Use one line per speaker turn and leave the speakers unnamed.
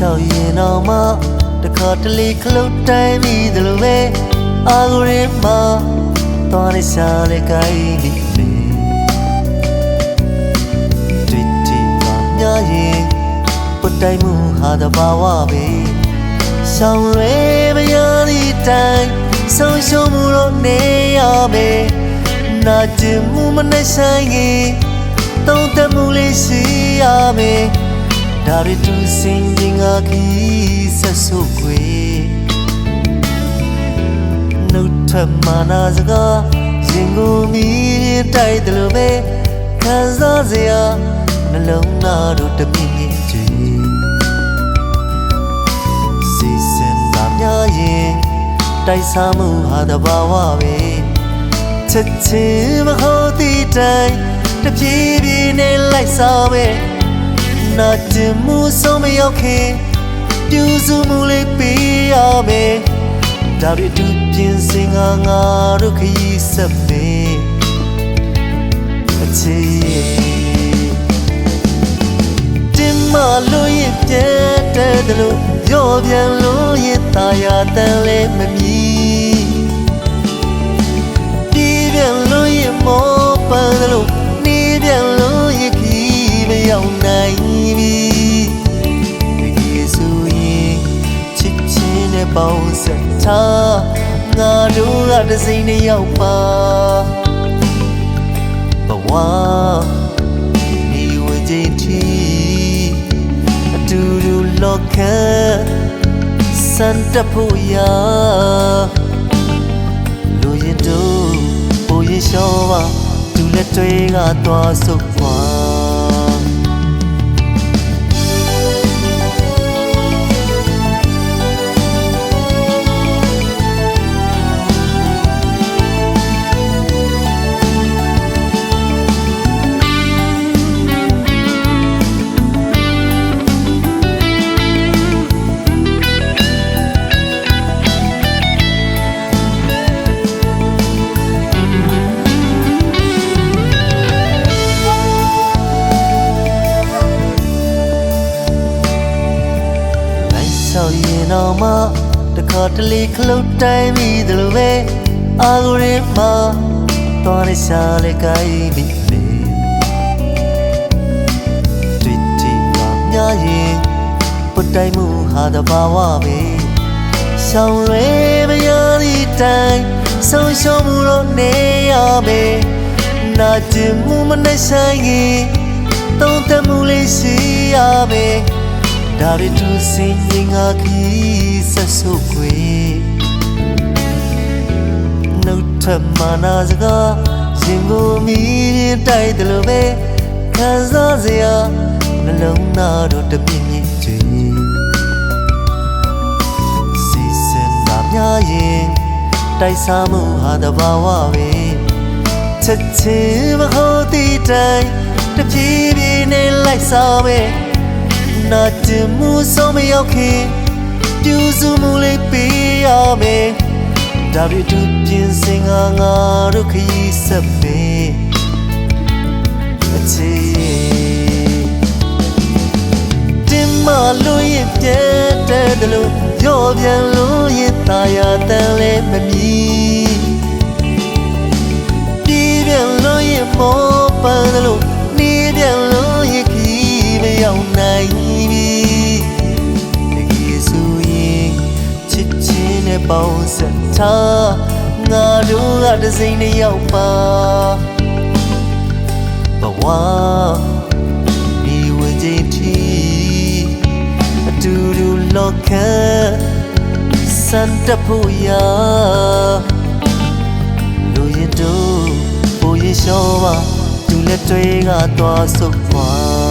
လျှောက်ရင်တော့မှတခါတလေခလုတ်တိုင်းမိတယ်လို့ပဲအာကိုရင်းမှာသွားနေစားလေကိုင်းနေလေတွေ့တီပါများရင်ပုတ်တိုင်းမှုဟာတဘာဝပဲဆောင်ရွယ်မရသည့်တိုင်ဆုံးရှုံးမှုတော့နေရမယ်နာကျင်မှုမနဲ့ဆိုင်ရင်တုံးတက်မှုလေးရှိရမယ် ဒါရီတူစင်ရင်ငါခီးဆက်ဆုပ်ခွေနှုတ်ထမနာစကားရင်ကိုမီးတိုက်တယ်လို့ပဲခံစားစရာနှလုံးသားတို့တမိမိကြွေစီစဉ်ပါများရင်တိုက်စားမှုဟာတဘာဝပဲချက်ချင်းမဟုတ်သည့်တိုင်တပြေးပြေးနဲ့လိုက်စားပဲ နာကျင်မှုဆုံးမရောက်ခင်ပြူစုမှုလေးပေးရမယ်ဒါရီတူပြင်စင်ငါငါတို့ခရီးဆက်မယ်အချီတင်မလို့ရင်ပြတ်တဲ့တလို့ရောပြန်လို့ရင်ตาရတန်လဲမမီ ပေါင်းဆက်ထားငါတို့ကတစ်စိမ့်နဲ့ရောက်ပါဘဝဒီဝချင်းချီအတူတူလောကစန်တဖို့ရာလူရင်တို့ပိုရင်ရှောပါသူလက်တွေကသွားဆုပ်သွား လိုက်ဆောက်ရင်တော့မှတခါတလေခလုတ်တိုင်းမိတယ်လို့ပဲအာကိုရင်းမှာသွားနေစားလေကိုင်းမိလေတွေ့တီပါများရင်ပုတ်တိုင်းမှုဟာတဘာဝပဲဆောင်ရွယ်မရသည့်တိုင်ဆုံးရှုံးမှုတော့နေရမယ်နာကျင်မှုမနဲ့ဆိုင်ရင်တုံးတက်မှုလေးရှိရမယ် ဒါရီတူစင်ရင်ငါခီးဆက်ဆုပ်ခွေနှုတ်ထမနာစကားရင်ကိုမီးတိုက်တယ်လို့ပဲခံစားစရာနှလုံးသားတို့တပြင်းပြင်းကြွေစီစဉ်ပါများရင်တိုက်စားမှုဟာတဘာဝပဲချက်ချင်းမဟုတ်သည့်တိုင်တပြေးပြေးနဲ့လိုက်စားပဲ နာကျင်မှုဆုံးမရောက်ခင်ပြူစုမှုလေးပေးရမယ်ဒါရီတူပြင်စင်ငါငါတို့ခရီးဆက်မယ်အချီတင်မလို့ရင်ပြတ်တဲ့တလို့ရောပြန်လို့ရင်ตาရတန်လဲမမီပြေးပြန်လို့ရင်မောပန်းတယ်လို့ နဲ့ပေါင်းဆက်ထားငါတို့ကတစ်စိမ့်နဲ့ရောက်ပါဘဝဒီဝချင်းချီအတူတူလောကစန်တဖို့ရာလူရင်တို့ပိုရင်ရှောပါသူလက်တွေကသွားဆုပ်သွား